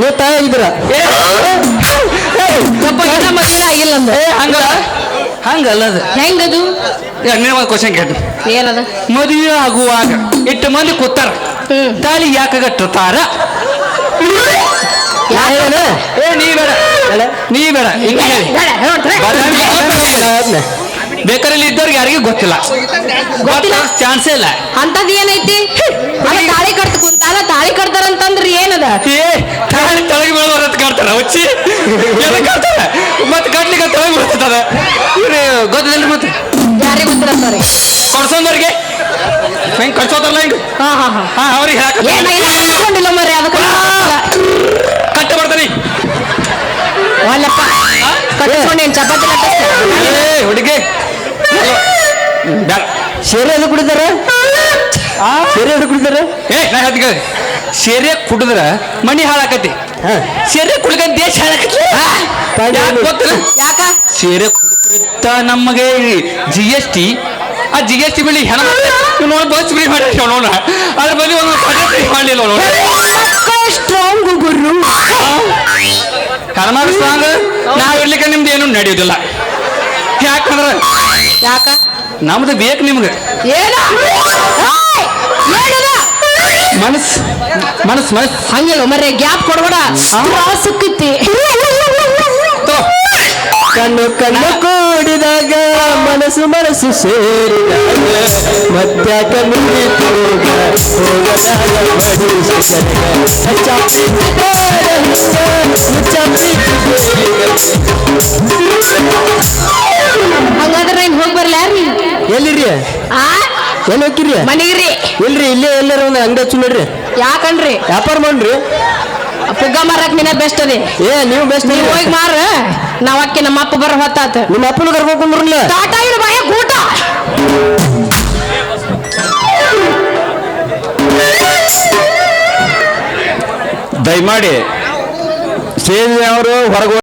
ನೀವು ತಯಾರಿದ್ರ ಮದುವೆ ಆಗಿಲ್ಲ ಅಂದ. ಹಂಗಲ್ಲ? ಹಂಗಲ್ಲ ಅದು. ಹೆಂಗದು? ನೀನು ಒಂದು ಕ್ವಶನ್ ಕೇಳ್ತು ಏನದ? ಮದುವೆ ಆಗುವಾಗ ಎಷ್ಟು ಮಂದಿ ಕೂತಾರ. ತಾಳಿ ಯಾಕೆ ಕಟ್ಟುತ್ತಾರ? ಏ ನೀ ಬೇಡ. ನೀ ಬೇಡ. ಬೇಕಾರಲ್ಲಿ ಇದ್ದವ್ರಿಗೆ ಯಾರಿಗೂ ಗೊತ್ತಿಲ್ಲ. ಗೊತ್ತಿಲ್ಲ? ಚಾನ್ಸೇ ಇಲ್ಲ. ಅಂತದ್ ಏನೈತಿ? ತಾಳಿ ಕಟ್ತ ಕುಂತಾರ ತಾಳಿ ಕಟ್ತಾರಂತಂದ್ರ ಏನದ? ಹುಚ್ಚಿ? ಎದಕ್ ಕಾಡ್ತಾರ ಮತ್ತೆ ಕಟ್ಲಿಕ್ಕೆ ತಳಗೆ ಬೀಳ್ತದ ಇವ್ರು ಗೊತ್ತಿಲ್ಲ ಮತ್ತೆ? ಯಾರಿಗೆ ಗೊತ್ತಿರಂತಾರೆ ಕೊಡ್ಸೋದವ್ರಿಗೆ ಹೆಂಗ್ ಕಟ್ಸೋದಲ್ಲ ಹಿಂಗ್ ಹಾ ಹಾ ಹಾ. ಹಾ ಅವ್ರಿಗೆ ಹಾಕ ಅನ್ಕೊಂಡಿಲ್ಲ ಮರಿ ಅದಕ್ಕೆ ಕಟ್ಟ ಬರ್ತಾನೆ ಒಲ್ಲಪ್ಪ ಕಟ್ಕೊಂಡೇನ್ ಚಪಾತಿ ಏ ಹುಡುಗಿ. ಶೇರೆ ಅದು ಕುಡಿದಾರ ಶೇರೆ ಅದು ಕುಡಿದಾರ ಏ ನಾ ಹೇಳ್ತೀನಿ ಸೇರೆ ಕುಡಿದ್ರ ಮನಿ ಹಾಳಾಕತಿ. ಸೇರೆ ಕುಡ್ಕೊಂಡ್ ದೇಶ ಹಾಳಾಕತಿ. ಯಾಕ್ ಗೊತ್ತಿಲ್ಲ? ಯಾಕ? ಸೇರೆ ನಮಗೆ ಜಿ ಎಸ್ ಟಿ ಆ ಜಿ ಎಸ್ ಟಿ ಬಿಳಿ ಹೆಣ ನೋಡಿ ಬಸ್ ಫ್ರೀ ಮಾಡಿ ನೋಡೋಣ ಅದ್ರ ಬಳಿ ಒಂದು ಫ್ರೀ ಮಾಡಲಿಲ್ಲ ನೋಡ ಸ್ಟ್ರಾಂಗ್ ಗುರು. ಕರ್ನಾಟಕ ಸ್ಟ್ರಾಂಗ್ ನಾವ್ ಇರ್ಲಿಕ್ಕೆ ನಿಮ್ದು ಏನು ನಡೆಯೋದಿಲ್ಲ. ಯಾಕಂದ್ರ ಯಾಕ? ನಮ್ದು ಬೇಕು ನಿಮ್ಗೆ. ಏನ? ಮನಸ್ ಮನಸ್ ಮನಸ್ ಹಂಗಿಲ್ಲ ಮರ್ರೆ ಗ್ಯಾಪ್ ಕೊಡ್ಬೇಡ. ಸುಕ್ಕೈತಿ ತೋ ಕಣ್ಣು ಕಣ್ಣು ಕೂಡಿದಾಗ ಮನಸ್ಸು ಮನಸ್ಸು ಸೇರಿದಾಗ ಹಿಂಗ, ಹುಚ್ಚ ಪ್ರೀತಿ ಹಂಗಾದ್ರೆ ಇನ್ ಹೋಗಿ ಬರ್ಲ ರೀ ಎಲ್ಲಿರಿ? ಆ? ಎಲ್ಲಿ ಹೋಗ್ತೀರಿ? ಮನೆಗಿರಿ. ಇಲ್ರಿ ಇಲ್ಲೇ ಎಲ್ಲಾರ ಒಂದು ಅಂಗಡಿ ಹಚ್ಚು ನೋಡ್ರಿ. ಯಾಕನ್ರಿ ವ್ಯಾಪಾರ ಮಾಡ್ರಿ. ಪುಗ್ಗ ಮಾರಕ್ ನಿನ್ನ ಬೆಸ್ಟ್ ಅದೇ. ಏ ನೀವು ಬೆಸ್ಟ್ ನೀವು ಹೋಗಿ ಮಾರ. ನಾವ್ ಅಕ್ಕಿ ನಮ್ಮ ಅಪ್ಪ ಬರ ಹೊತ್ತಾತ. ನಿಮ್ಮ ಅಪ್ಪನ ಕರ್ಕೊಂಡ್ರಲ್ಲ ಬಂದ್ರಲ್ಲ ಟಾಟಾ ಇಡು ಬಾಯ ಕೂಟ ದಯಮಾಡಿ ಸೇವೆ ಅವರು ಹೊರಗೆ